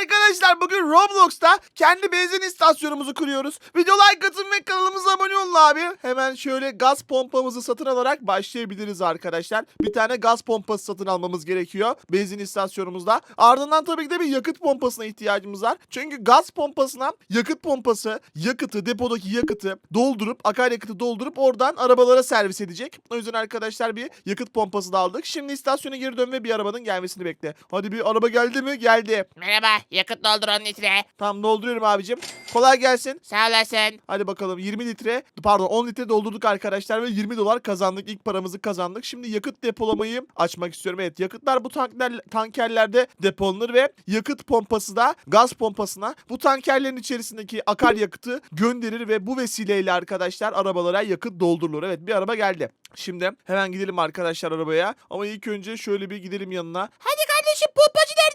arkadaşlar bugün Roblox'ta kendi benzin istasyonumuzu kuruyoruz. Video like atın ve kanalımıza abone olun abi. Hemen şöyle gaz pompamızı satın alarak başlayabiliriz arkadaşlar. Bir tane gaz pompası satın almamız gerekiyor benzin istasyonumuzda. Ardından tabii ki de bir yakıt pompasına ihtiyacımız var. Çünkü gaz pompasına yakıt pompası yakıtı depodaki yakıtı doldurup akaryakıtı doldurup oradan arabalara servis edecek. O yüzden arkadaşlar bir yakıt pompası da aldık. Şimdi istasyona geri dön ve bir arabanın gelmesini bekle. Hadi bir araba geldi mi? Geldi. Merhaba, yakıt doldur 10 litre. Tamam dolduruyorum abicim. Kolay gelsin. Sağ olasın. Hadi bakalım 20 litre pardon 10 litre doldurduk arkadaşlar ve 20 dolar kazandık. İlk paramızı kazandık. Şimdi yakıt depolamayı açmak istiyorum. Evet yakıtlar bu tankler, tankerlerde depolanır ve yakıt pompası da gaz pompasına bu tankerlerin içerisindeki akaryakıtı gönderir ve bu vesileyle arkadaşlar arabalara yakıt doldurulur. Evet bir araba geldi. Şimdi hemen gidelim arkadaşlar arabaya. Ama ilk önce şöyle bir gidelim yanına. Hadi kardeşim pompacı nerede?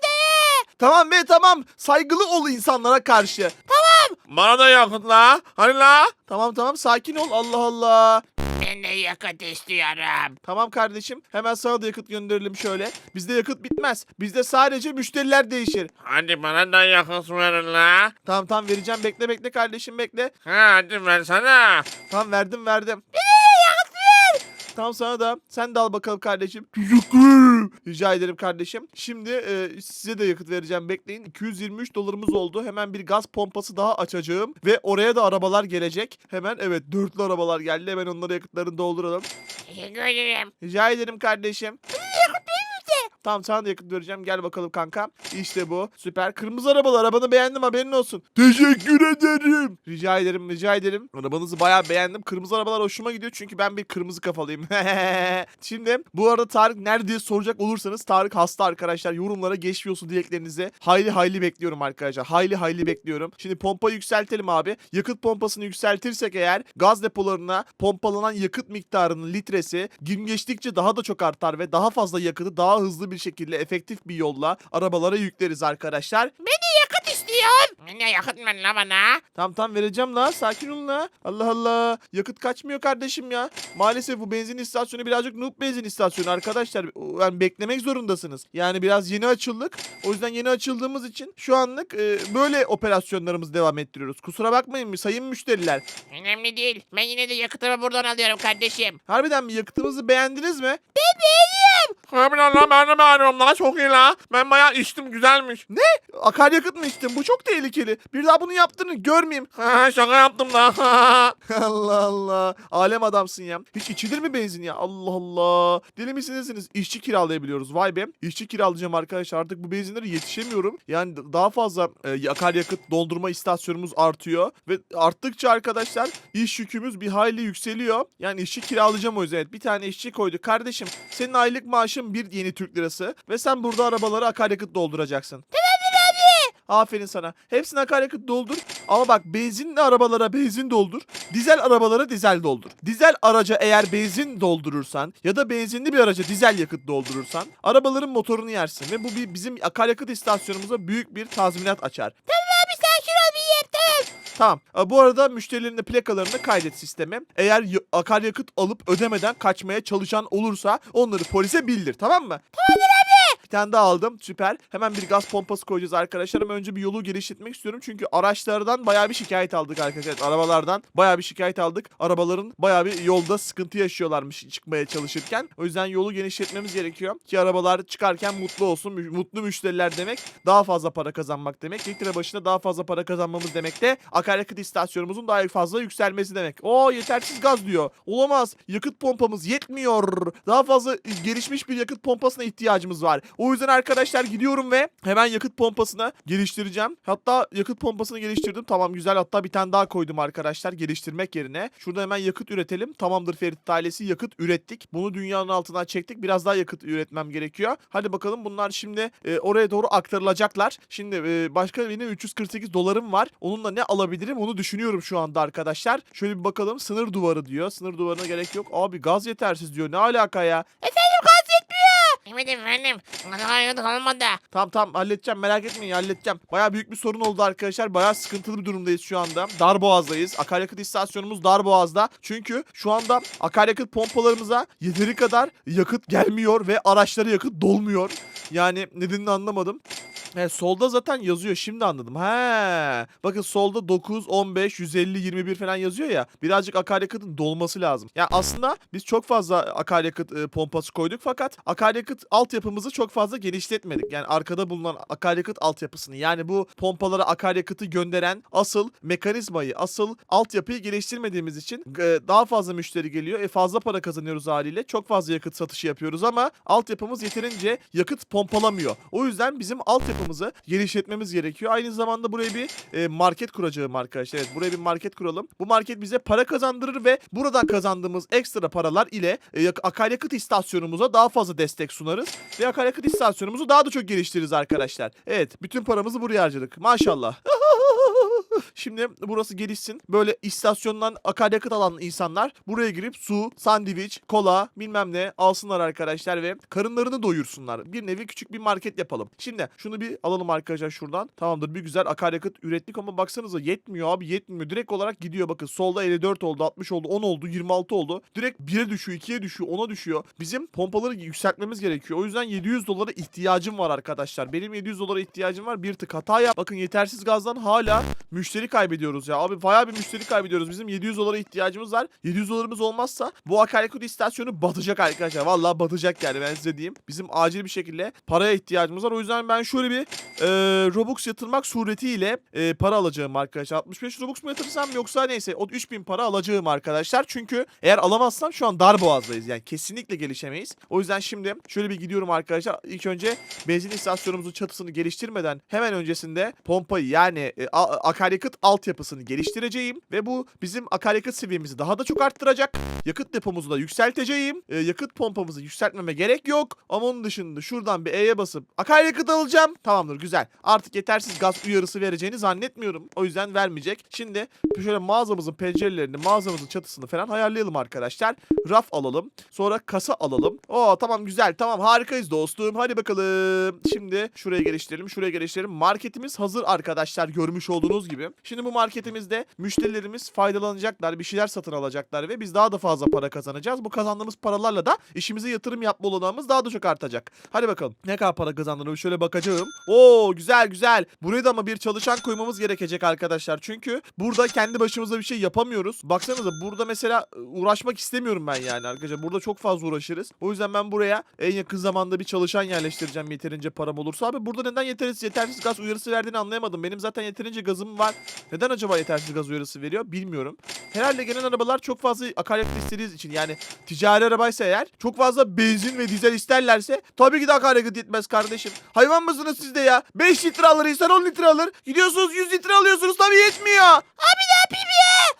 Tamam be tamam. Saygılı ol insanlara karşı. Bana da yakıt la. Hani la? Tamam tamam sakin ol. Allah Allah. Ben de yakıt istiyorum. Tamam kardeşim. Hemen sana da yakıt gönderelim şöyle. Bizde yakıt bitmez. Bizde sadece müşteriler değişir. Hadi bana da yakıt verin la. Tamam tamam vereceğim. Bekle bekle kardeşim bekle. Ha, hadi versene. Tamam verdim verdim. Tamam sana da. Sen de al bakalım kardeşim. Teşekkür. Rica ederim kardeşim. Şimdi e, size de yakıt vereceğim. Bekleyin. 223 dolarımız oldu. Hemen bir gaz pompası daha açacağım. Ve oraya da arabalar gelecek. Hemen evet dörtlü arabalar geldi. Hemen onlara yakıtlarını dolduralım. Teşekkür ederim. Rica ederim kardeşim. Tamam sana da yakıt vereceğim. Gel bakalım kanka. İşte bu. Süper. Kırmızı arabalı. Arabanı beğendim haberin olsun. Teşekkür ederim. Rica ederim rica ederim. Arabanızı bayağı beğendim. Kırmızı arabalar hoşuma gidiyor çünkü ben bir kırmızı kafalıyım. Şimdi bu arada Tarık nerede diye soracak olursanız Tarık hasta arkadaşlar. Yorumlara geçmiyorsun dileklerinizi. Hayli hayli bekliyorum arkadaşlar. Hayli hayli bekliyorum. Şimdi pompayı yükseltelim abi. Yakıt pompasını yükseltirsek eğer gaz depolarına pompalanan yakıt miktarının litresi gün geçtikçe daha da çok artar ve daha fazla yakıtı daha hızlı bir şekilde efektif bir yolla arabalara yükleriz arkadaşlar. Yakıt istiyorum. Ne yakıt ver la bana? Tamam tamam vereceğim la sakin ol la. Allah Allah yakıt kaçmıyor kardeşim ya. Maalesef bu benzin istasyonu birazcık noob benzin istasyonu arkadaşlar. Yani beklemek zorundasınız. Yani biraz yeni açıldık. O yüzden yeni açıldığımız için şu anlık e, böyle operasyonlarımızı devam ettiriyoruz. Kusura bakmayın mı sayın müşteriler. Önemli değil. Ben yine de yakıtımı buradan alıyorum kardeşim. Harbiden mi yakıtımızı beğendiniz mi? Harbiden la ben de beğeniyorum la. Çok iyi la. Ben bayağı içtim güzelmiş. Akaryakıt mı içtin? Bu çok tehlikeli. Bir daha bunu yaptığını görmeyeyim. Şaka yaptım da. Allah Allah. Alem adamsın ya. Hiç içilir mi benzin ya? Allah Allah. Deli misiniz? İşçi kiralayabiliyoruz. Vay be. İşçi kiralayacağım arkadaşlar. Artık bu benzinlere yetişemiyorum. Yani daha fazla e, akaryakıt doldurma istasyonumuz artıyor. Ve arttıkça arkadaşlar iş yükümüz bir hayli yükseliyor. Yani işçi kiralayacağım o yüzden. Evet, bir tane işçi koyduk. Kardeşim senin aylık maaşın bir yeni Türk lirası. Ve sen burada arabalara akaryakıt dolduracaksın. Aferin sana. Hepsine akaryakıt doldur. Ama bak benzinli arabalara benzin doldur. Dizel arabalara dizel doldur. Dizel araca eğer benzin doldurursan ya da benzinli bir araca dizel yakıt doldurursan arabaların motorunu yersin. Ve bu bir bizim akaryakıt istasyonumuza büyük bir tazminat açar. Abi sakin ol bir yer tamam. Bu arada müşterilerin de plakalarını kaydet sisteme. Eğer akaryakıt alıp ödemeden kaçmaya çalışan olursa onları polise bildir. Tamam mı? Tamamdır. Bir tane daha aldım. Süper. Hemen bir gaz pompası koyacağız arkadaşlar. Ama önce bir yolu genişletmek istiyorum. Çünkü araçlardan bayağı bir şikayet aldık arkadaşlar. Arabalardan bayağı bir şikayet aldık. Arabaların bayağı bir yolda sıkıntı yaşıyorlarmış çıkmaya çalışırken. O yüzden yolu genişletmemiz gerekiyor. Ki arabalar çıkarken mutlu olsun. Mutlu müşteriler demek daha fazla para kazanmak demek. Litre başına daha fazla para kazanmamız demek de akaryakıt istasyonumuzun daha fazla yükselmesi demek. Oo yetersiz gaz diyor. Olamaz. Yakıt pompamız yetmiyor. Daha fazla gelişmiş bir yakıt pompasına ihtiyacımız var. O yüzden arkadaşlar gidiyorum ve hemen yakıt pompasını geliştireceğim. Hatta yakıt pompasını geliştirdim. Tamam güzel. Hatta bir tane daha koydum arkadaşlar geliştirmek yerine. Şurada hemen yakıt üretelim. Tamamdır Ferit ailesi yakıt ürettik. Bunu dünyanın altından çektik. Biraz daha yakıt üretmem gerekiyor. Hadi bakalım bunlar şimdi e, oraya doğru aktarılacaklar. Şimdi e, başka benim 348 dolarım var. Onunla ne alabilirim onu düşünüyorum şu anda arkadaşlar. Şöyle bir bakalım. Sınır duvarı diyor. Sınır duvarına gerek yok. Abi gaz yetersiz diyor. Ne alaka ya? Evet efendim. Yakıt olmadı. Tamam tamam halledeceğim merak etmeyin halledeceğim. Baya büyük bir sorun oldu arkadaşlar. Baya sıkıntılı bir durumdayız şu anda. Darboğaz'dayız. Akaryakıt istasyonumuz Darboğaz'da. Çünkü şu anda akaryakıt pompalarımıza yeteri kadar yakıt gelmiyor ve araçlara yakıt dolmuyor. Yani nedenini anlamadım. He, solda zaten yazıyor şimdi anladım. He. Bakın solda 9, 15, 150, 21 falan yazıyor ya. Birazcık akaryakıtın dolması lazım. Ya aslında biz çok fazla akaryakıt e, pompası koyduk fakat akaryakıt altyapımızı çok fazla genişletmedik. Yani arkada bulunan akaryakıt altyapısını yani bu pompalara akaryakıtı gönderen asıl mekanizmayı, asıl altyapıyı geliştirmediğimiz için e, daha fazla müşteri geliyor. E fazla para kazanıyoruz haliyle. Çok fazla yakıt satışı yapıyoruz ama altyapımız yeterince yakıt pompalamıyor. O yüzden bizim altyapımızı genişletmemiz gerekiyor. Aynı zamanda buraya bir e, market kuracağım arkadaşlar. Evet buraya bir market kuralım. Bu market bize para kazandırır ve buradan kazandığımız ekstra paralar ile e, yak- akaryakıt istasyonumuza daha fazla destek sunarız. Ve akaryakıt istasyonumuzu daha da çok geliştiririz arkadaşlar. Evet bütün paramızı buraya harcadık. Maşallah. Şimdi burası gelişsin. Böyle istasyondan akaryakıt alan insanlar buraya girip su, sandviç, kola bilmem ne alsınlar arkadaşlar ve karınlarını doyursunlar. Bir nevi küçük bir market yapalım. Şimdi şunu bir alalım arkadaşlar şuradan. Tamamdır bir güzel akaryakıt ürettik ama baksanıza yetmiyor abi yetmiyor. Direkt olarak gidiyor bakın. Solda 54 oldu, 60 oldu, 10 oldu, 26 oldu. Direkt 1'e düşüyor, 2'ye düşüyor, 10'a düşüyor. Bizim pompaları yükseltmemiz gerekiyor. O yüzden 700 dolara ihtiyacım var arkadaşlar. Benim 700 dolara ihtiyacım var. Bir tık hata yap. Bakın yetersiz gazdan hala müşteri kaybediyoruz ya. Abi bayağı bir müşteri kaybediyoruz. Bizim 700 dolara ihtiyacımız var. 700 dolarımız olmazsa bu akaryakıt istasyonu batacak arkadaşlar. Vallahi batacak yani ben size diyeyim. Bizim acil bir şekilde paraya ihtiyacımız var. O yüzden ben şöyle bir e, Robux yatırmak suretiyle e, para alacağım arkadaşlar. 65 Robux mu yatırsam yoksa neyse o 3000 para alacağım arkadaşlar. Çünkü eğer alamazsam şu an dar boğazdayız. Yani kesinlikle gelişemeyiz. O yüzden şimdi şöyle bir gidiyorum arkadaşlar. İlk önce benzin istasyonumuzun çatısını geliştirmeden hemen öncesinde pompayı yani e, a- akaryakıt altyapısını geliştireceğim ve bu bizim akaryakıt seviyemizi daha da çok arttıracak. Yakıt depomuzu da yükselteceğim. E, yakıt pompamızı yükseltmeme gerek yok. Ama onun dışında şuradan bir E'ye basıp akaryakıt alacağım. Tamamdır güzel. Artık yetersiz gaz uyarısı vereceğini zannetmiyorum. O yüzden vermeyecek. Şimdi şöyle mağazamızın pencerelerini, mağazamızın çatısını falan ayarlayalım arkadaşlar. Raf alalım. Sonra kasa alalım. Oo tamam güzel. Tamam harikayız dostum. Hadi bakalım. Şimdi şuraya geliştirelim. Şuraya geliştirelim. Marketimiz hazır arkadaşlar görmüş olduğunuz gibi. Şimdi bu marketimizde müşterilerimiz faydalanacaklar. Bir şeyler satın alacaklar ve biz daha da fazla para kazanacağız. Bu kazandığımız paralarla da işimize yatırım yapma olanağımız daha da çok artacak. Hadi bakalım. Ne kadar para kazandığını şöyle bakacağım. Oo güzel güzel. Buraya da ama bir çalışan koymamız gerekecek arkadaşlar. Çünkü burada kendi başımıza bir şey yapamıyoruz. Baksanıza burada mesela e, uğraşmak istemiyorum ben yani arkadaşlar. Burada çok fazla uğraşırız. O yüzden ben buraya en yakın zamanda bir çalışan yerleştireceğim yeterince param olursa. Abi burada neden yetersiz, yetersiz gaz uyarısı verdiğini anlayamadım. Benim zaten yeterince gazım var. Neden acaba yetersiz gaz uyarısı veriyor bilmiyorum. Herhalde gelen arabalar çok fazla akaryakıt istediğiniz için yani ticari arabaysa eğer çok fazla benzin ve dizel isterlerse tabii ki de akaryakıt yetmez kardeşim. Hayvan mısınız siz de ya? 5 litre alır insan 10 litre alır. Gidiyorsunuz 100 litre alıyorsunuz tabii yetmiyor. Abi?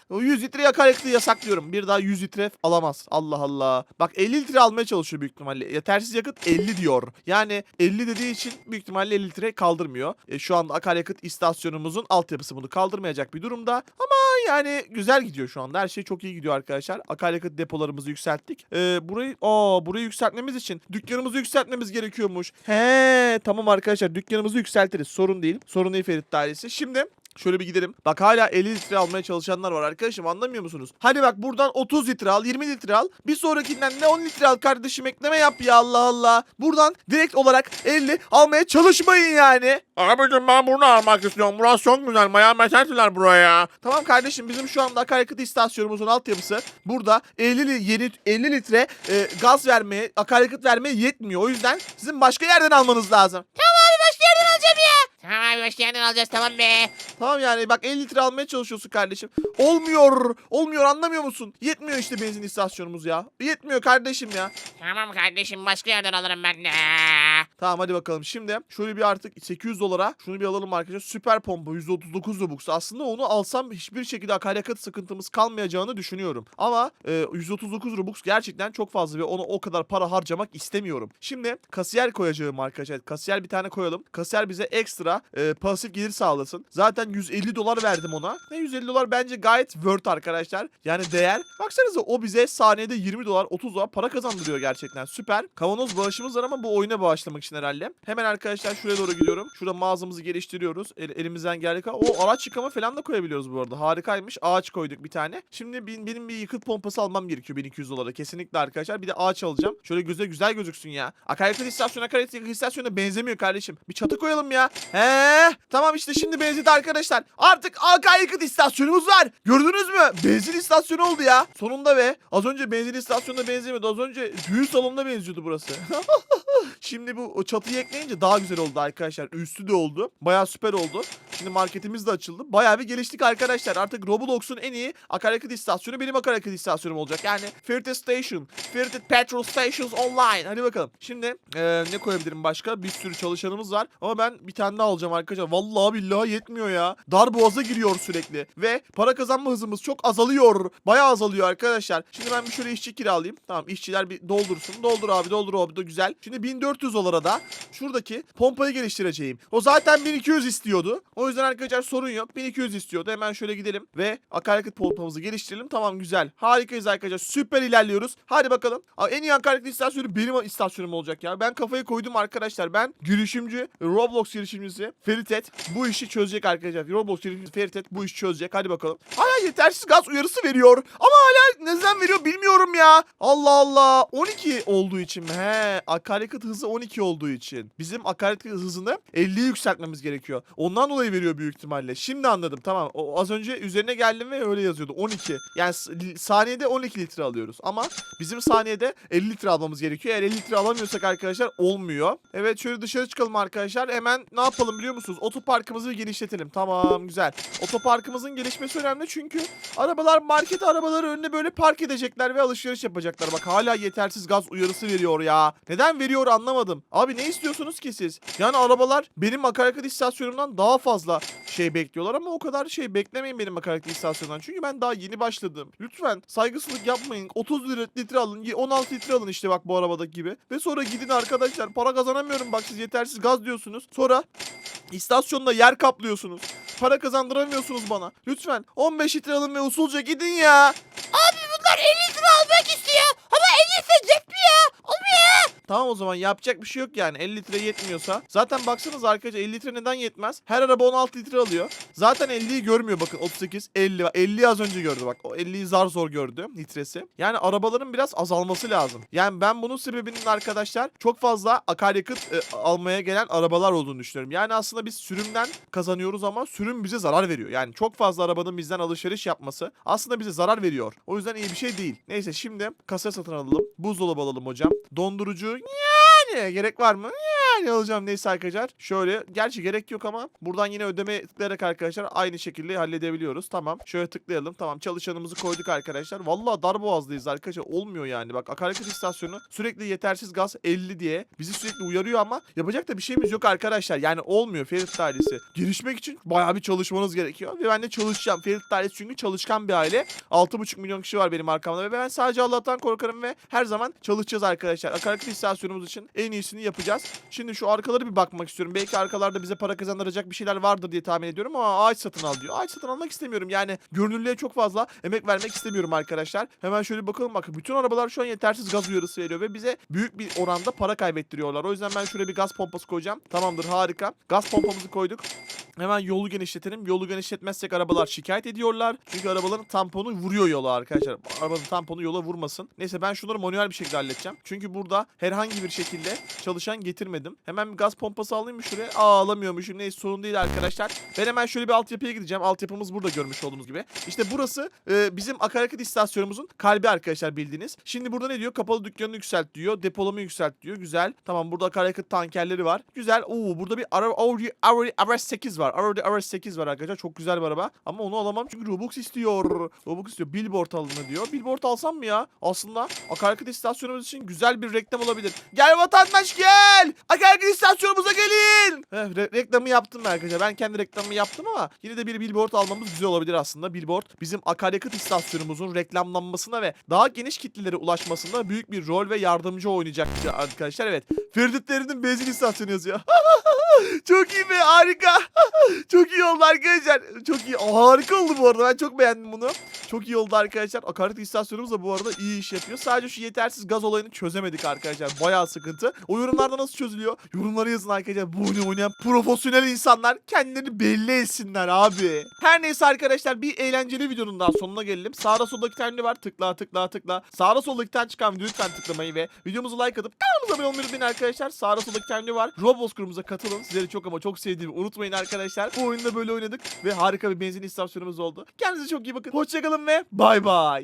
O 100 litre akaryakıtı yasaklıyorum. Bir daha 100 litre alamaz. Allah Allah. Bak 50 litre almaya çalışıyor büyük ihtimalle. Yetersiz yakıt 50 diyor. Yani 50 dediği için büyük ihtimalle 50 litre kaldırmıyor. E, şu anda akaryakıt istasyonumuzun altyapısı bunu kaldırmayacak bir durumda. Ama yani güzel gidiyor şu anda. Her şey çok iyi gidiyor arkadaşlar. Akaryakıt depolarımızı yükselttik. Ee, burayı aa burayı yükseltmemiz için dükkanımızı yükseltmemiz gerekiyormuş. He tamam arkadaşlar dükkanımızı yükseltiriz. Sorun değil. Sorun değil Ferit dairesi. Şimdi Şöyle bir gidelim. Bak hala 50 litre almaya çalışanlar var arkadaşım anlamıyor musunuz? Hadi bak buradan 30 litre al 20 litre al. Bir sonrakinden de 10 litre al kardeşim ekleme yap ya Allah Allah. Buradan direkt olarak 50 almaya çalışmayın yani. Abicim ben bunu almak istiyorum. Burası çok güzel. Bayağı meseltiler buraya. Tamam kardeşim bizim şu anda akaryakıt istasyonumuzun altyapısı burada 50 li- yeni 50 litre e, gaz vermeye, akaryakıt vermeye yetmiyor. O yüzden sizin başka yerden almanız lazım. Tamam abi başka yerden alacağız tamam be. Tamam yani bak 50 litre almaya çalışıyorsun kardeşim. Olmuyor. Olmuyor anlamıyor musun? Yetmiyor işte benzin istasyonumuz ya. Yetmiyor kardeşim ya. Tamam kardeşim başka yerden alırım ben de. Tamam hadi bakalım. Şimdi şöyle bir artık 800 dolara şunu bir alalım arkadaşlar. Süper pompa 139 Robux. Aslında onu alsam hiçbir şekilde akaryakıt sıkıntımız kalmayacağını düşünüyorum. Ama e, 139 Robux gerçekten çok fazla ve ona o kadar para harcamak istemiyorum. Şimdi kasiyer koyacağım arkadaşlar. Kasiyer bir tane koyalım. Kasiyer bize ekstra e, pasif gelir sağlasın. Zaten 150 dolar verdim ona. Ne 150 dolar bence gayet worth arkadaşlar. Yani değer. Baksanıza o bize saniyede 20 dolar 30 dolar para kazandırıyor gerçekten. Süper. Kavanoz bağışımız var ama bu oyuna bağışlamak için herhalde. Hemen arkadaşlar şuraya doğru gidiyorum. Şurada mağazamızı geliştiriyoruz. El- elimizden geldiği. O araç yıkama falan da koyabiliyoruz bu arada. Harikaymış. Ağaç koyduk bir tane. Şimdi benim, benim bir yakıt pompası almam gerekiyor 1200 dolara. Kesinlikle arkadaşlar. Bir de ağaç alacağım. Şöyle göze güzel gözüksün ya. Akaryakıt istasyonu akaryakıt istasyonuna benzemiyor kardeşim. Bir çatı koyalım ya. He tamam işte şimdi benzedi arkadaşlar. Artık akaryakıt istasyonumuz var. Gördünüz mü? Benzin istasyonu oldu ya. Sonunda be. Az önce benzin istasyonuna benzemiyordu. Az önce düğün salonuna benziyordu burası. Şimdi bu o çatıyı ekleyince daha güzel oldu arkadaşlar. Üstü de oldu. Bayağı süper oldu. Şimdi marketimiz de açıldı. Bayağı bir geliştik arkadaşlar. Artık Roblox'un en iyi akaryakıt istasyonu benim akaryakıt istasyonum olacak. Yani Ferret Station, Ferret Petrol Stations Online. Hadi bakalım. Şimdi eee, ne koyabilirim başka? Bir sürü çalışanımız var. Ama ben bir tane daha alacağım arkadaşlar. Vallahi billahi yetmiyor ya. Dar boğaza giriyor sürekli. Ve para kazanma hızımız çok azalıyor. Bayağı azalıyor arkadaşlar. Şimdi ben bir şöyle işçi kiralayayım. Tamam işçiler bir doldursun. Doldur abi doldur abi de güzel. Şimdi 1400 dolara da şuradaki pompayı geliştireceğim. O zaten 1200 istiyordu. O yüzden arkadaşlar sorun yok. 1200 istiyordu. Hemen şöyle gidelim ve akaryakıt pompamızı geliştirelim. Tamam güzel. Harikayız arkadaşlar. Süper ilerliyoruz. Hadi bakalım. Aa, En iyi akaryakıt istasyonu benim istasyonum olacak ya. Ben kafayı koydum arkadaşlar. Ben girişimci, Roblox girişimcisi Feritet bu işi çözecek arkadaşlar. Roblox girişimcisi Feritet bu işi çözecek. Hadi bakalım. Hala yetersiz gaz uyarısı veriyor. Ama hala neden veriyor bilmiyorum ya. Allah Allah. 12 olduğu için mi? He. Akaryakıt hızı 12 olduğu için. Bizim akaryakıt hızını 50'ye yükseltmemiz gerekiyor. Ondan dolayı veriyor büyük ihtimalle. Şimdi anladım. Tamam. O, az önce üzerine geldim ve öyle yazıyordu. 12. Yani saniyede 12 litre alıyoruz. Ama bizim saniyede 50 litre almamız gerekiyor. Eğer 50 litre alamıyorsak arkadaşlar olmuyor. Evet şöyle dışarı çıkalım arkadaşlar. Hemen ne yapalım biliyor musunuz? Otoparkımızı genişletelim. Tamam güzel. Otoparkımızın gelişmesi önemli çünkü arabalar market arabaları önüne böyle park edecekler ve alışveriş yapacaklar. Bak hala yetersiz gaz uyarısı veriyor ya. Neden veriyor anlamadım. Abi ne istiyorsunuz ki siz? Yani arabalar benim akaryakıt istasyonumdan daha fazla şey bekliyorlar ama o kadar şey beklemeyin benim akaryakıt istasyonundan. Çünkü ben daha yeni başladım. Lütfen saygısızlık yapmayın. 30 lira litre alın, 16 litre alın işte bak bu arabadaki gibi. Ve sonra gidin arkadaşlar para kazanamıyorum bak siz yetersiz gaz diyorsunuz. Sonra istasyonda yer kaplıyorsunuz. Para kazandıramıyorsunuz bana. Lütfen 15 litre alın ve usulca gidin ya. Bunlar 50 lira almak istiyor. Ama 50 litre cep mi ya? Olmuyor. Tamam o zaman yapacak bir şey yok yani 50 litre yetmiyorsa. Zaten baksanız arkadaşlar 50 litre neden yetmez? Her araba 16 litre alıyor. Zaten 50'yi görmüyor bakın 38 50 50'yi az önce gördü bak. O 50'yi zar zor gördü litresi. Yani arabaların biraz azalması lazım. Yani ben bunun sebebinin arkadaşlar çok fazla akaryakıt e, almaya gelen arabalar olduğunu düşünüyorum. Yani aslında biz sürümden kazanıyoruz ama sürüm bize zarar veriyor. Yani çok fazla arabanın bizden alışveriş yapması aslında bize zarar veriyor. O yüzden iyi bir şey değil. Neyse şimdi kasa satın alalım. Buzdolabı alalım hocam. Dondurucu yani gerek var mı? Yani alacağım neyse arkadaşlar. Şöyle gerçi gerek yok ama buradan yine ödeme tıklayarak arkadaşlar aynı şekilde halledebiliyoruz. Tamam. Şöyle tıklayalım. Tamam çalışanımızı koyduk arkadaşlar. Vallahi darboğazdayız arkadaşlar. Olmuyor yani. Bak akaryakıt istasyonu sürekli yetersiz gaz 50 diye bizi sürekli uyarıyor ama yapacak da bir şeyimiz yok arkadaşlar. Yani olmuyor Ferit ailesi. Gelişmek için bayağı bir çalışmanız gerekiyor. Ve ben de çalışacağım. Ferit ailesi çünkü çalışkan bir aile. 6,5 milyon kişi var benim arkamda ve ben sadece Allah'tan korkarım ve her zaman çalışacağız arkadaşlar. Akaryakıt istasyonumuz için en iyisini yapacağız. Şimdi şu arkaları bir bakmak istiyorum. Belki arkalarda bize para kazandıracak bir şeyler vardır diye tahmin ediyorum ama ağaç satın al diyor. Ağaç satın almak istemiyorum. Yani görünürlüğe çok fazla emek vermek istemiyorum arkadaşlar. Hemen şöyle bakalım bakın. Bütün arabalar şu an yetersiz gaz uyarısı veriyor ve bize büyük bir oranda para kaybettiriyorlar. O yüzden ben şöyle bir gaz pompası koyacağım. Tamamdır harika. Gaz pompamızı koyduk. Hemen yolu genişletelim. Yolu genişletmezsek arabalar şikayet ediyorlar. Çünkü arabaların tamponu vuruyor yola arkadaşlar. Arabanın tamponu yola vurmasın. Neyse ben şunları manuel bir şekilde halledeceğim. Çünkü burada herhangi bir şekilde çalışan getirmedim. Hemen bir gaz pompası alayım mı şuraya? Aa alamıyormuşum. Neyse sorun değil arkadaşlar. Ben hemen şöyle bir altyapıya gideceğim. Altyapımız burada görmüş olduğunuz gibi. İşte burası e, bizim akaryakıt istasyonumuzun kalbi arkadaşlar bildiğiniz. Şimdi burada ne diyor? Kapalı dükkanını yükselt diyor. Depolama yükselt diyor. Güzel. Tamam burada akaryakıt tankerleri var. Güzel. Oo burada bir Audi Audi RS8 var. Audi RS8 var arkadaşlar. Çok güzel bir araba. Ama onu alamam çünkü Robux istiyor. Robux istiyor. Billboard alın diyor. Billboard alsam mı ya? Aslında akaryakıt istasyonumuz için güzel bir reklam olabilir. Gel vatandaş gel. Akaryakıt istasyonumuza gelin. Heh, re- reklamı yaptım ben arkadaşlar. Ben kendi reklamımı yaptım ama yine de bir billboard almamız güzel olabilir aslında. Billboard bizim akaryakıt istasyonumuzun reklamlanmasına ve daha geniş kitlelere ulaşmasında büyük bir rol ve yardımcı oynayacak arkadaşlar. Evet. Feriditlerinin benzin istasyonu yazıyor. çok iyi be harika. çok iyi oldu arkadaşlar. Çok iyi. Harika oldu bu arada. Ben çok beğendim bunu. Çok iyi oldu arkadaşlar. Akaryakıt istasyonumuz da bu arada iyi iş yapıyor. Sadece şu yetersiz gaz olayını çözemedik arkadaşlar. Bayağı sıkıntı. O yorumlarda nasıl çözülüyor? Yorumlara yazın arkadaşlar. Bu oyunu oynayan profesyonel insanlar kendilerini belli etsinler abi. Her neyse arkadaşlar bir eğlenceli videonun daha sonuna gelelim. Sağda solda iki tane var. Tıkla tıkla tıkla. Sağda solda tane çıkan video lütfen tıklamayı ve videomuzu like atıp kanalımıza abone olmayı unutmayın arkadaşlar. Sağda solda iki tane var. Roblox grubumuza katılın. Sizleri çok ama çok sevdiğimi unutmayın arkadaşlar. Bu oyunda böyle oynadık ve harika bir benzin istasyonumuz oldu. Kendinize çok iyi bakın. Hoşçakalın ve bay bay.